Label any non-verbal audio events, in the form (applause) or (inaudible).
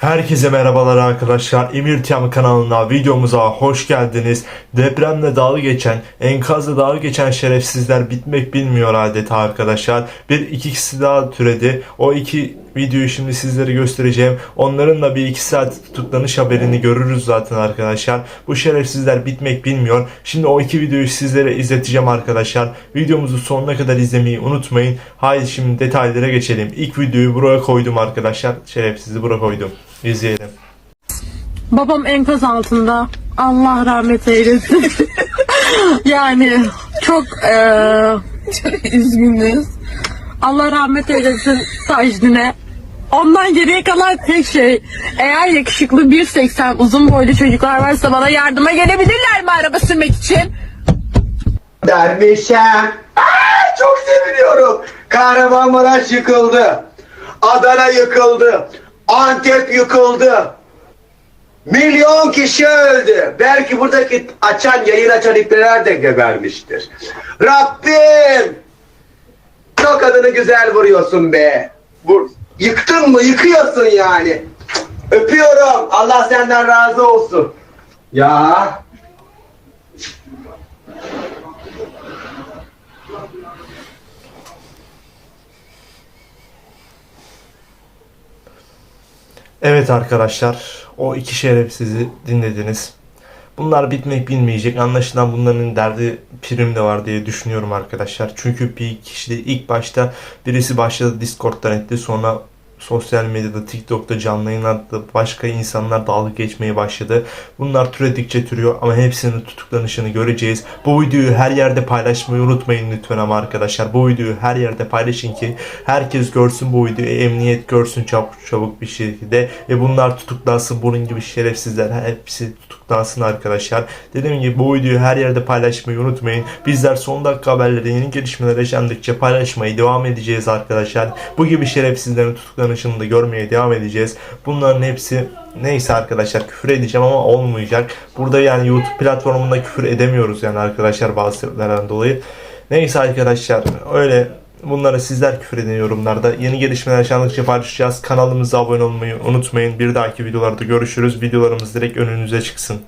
Herkese merhabalar arkadaşlar. Emir Tiyam kanalına videomuza hoş geldiniz. Depremle dalga geçen, enkazla dalga geçen şerefsizler bitmek bilmiyor adeta arkadaşlar. Bir ikisi daha türedi. O iki videoyu şimdi sizlere göstereceğim. Onların da bir iki saat tutuklanış haberini görürüz zaten arkadaşlar. Bu şerefsizler bitmek bilmiyor. Şimdi o iki videoyu sizlere izleteceğim arkadaşlar. Videomuzu sonuna kadar izlemeyi unutmayın. Haydi şimdi detaylara geçelim. İlk videoyu buraya koydum arkadaşlar. Şerefsizi buraya koydum. İzleyelim. Babam enkaz altında. Allah rahmet eylesin. (laughs) yani çok eee üzgünüz. Allah rahmet eylesin Tajdin'e. Ondan geriye kalan tek şey eğer yakışıklı 1.80 uzun boylu çocuklar varsa bana yardıma gelebilirler mi araba sürmek için? Dermişem. Aa, çok seviniyorum. Kahramanmaraş yıkıldı. Adana yıkıldı. Antep yıkıldı. Milyon kişi öldü. Belki buradaki açan, yayın açan ipneler de gebermiştir. Rabbim! Çok adını güzel vuruyorsun be. Vur. Yıktın mı? Yıkıyorsun yani. Öpüyorum. Allah senden razı olsun. Ya. Evet arkadaşlar, o iki şerefsizi dinlediniz. Bunlar bitmek bilmeyecek. Anlaşılan bunların derdi prim de var diye düşünüyorum arkadaşlar. Çünkü bir kişi de ilk başta birisi başladı Discord'dan etti. Sonra sosyal medyada, TikTok'ta canlı yayın attı. Başka insanlar dalga geçmeye başladı. Bunlar türedikçe türüyor ama hepsinin tutuklanışını göreceğiz. Bu videoyu her yerde paylaşmayı unutmayın lütfen ama arkadaşlar. Bu videoyu her yerde paylaşın ki herkes görsün bu videoyu. Emniyet görsün çabuk çabuk bir şekilde. Ve bunlar tutuklansın. Bunun gibi şerefsizler hepsi tutuklansın arkadaşlar. Dediğim gibi bu videoyu her yerde paylaşmayı unutmayın. Bizler son dakika haberleri yeni gelişmeler yaşandıkça paylaşmaya devam edeceğiz arkadaşlar. Bu gibi şerefsizlerin tutuklanışını da görmeye devam edeceğiz. Bunların hepsi neyse arkadaşlar küfür edeceğim ama olmayacak. Burada yani YouTube platformunda küfür edemiyoruz yani arkadaşlar bazı sebeplerden dolayı. Neyse arkadaşlar öyle Bunları sizler küfür edin yorumlarda. Yeni gelişmeler yaşandıkça paylaşacağız. Kanalımıza abone olmayı unutmayın. Bir dahaki videolarda görüşürüz. Videolarımız direkt önünüze çıksın.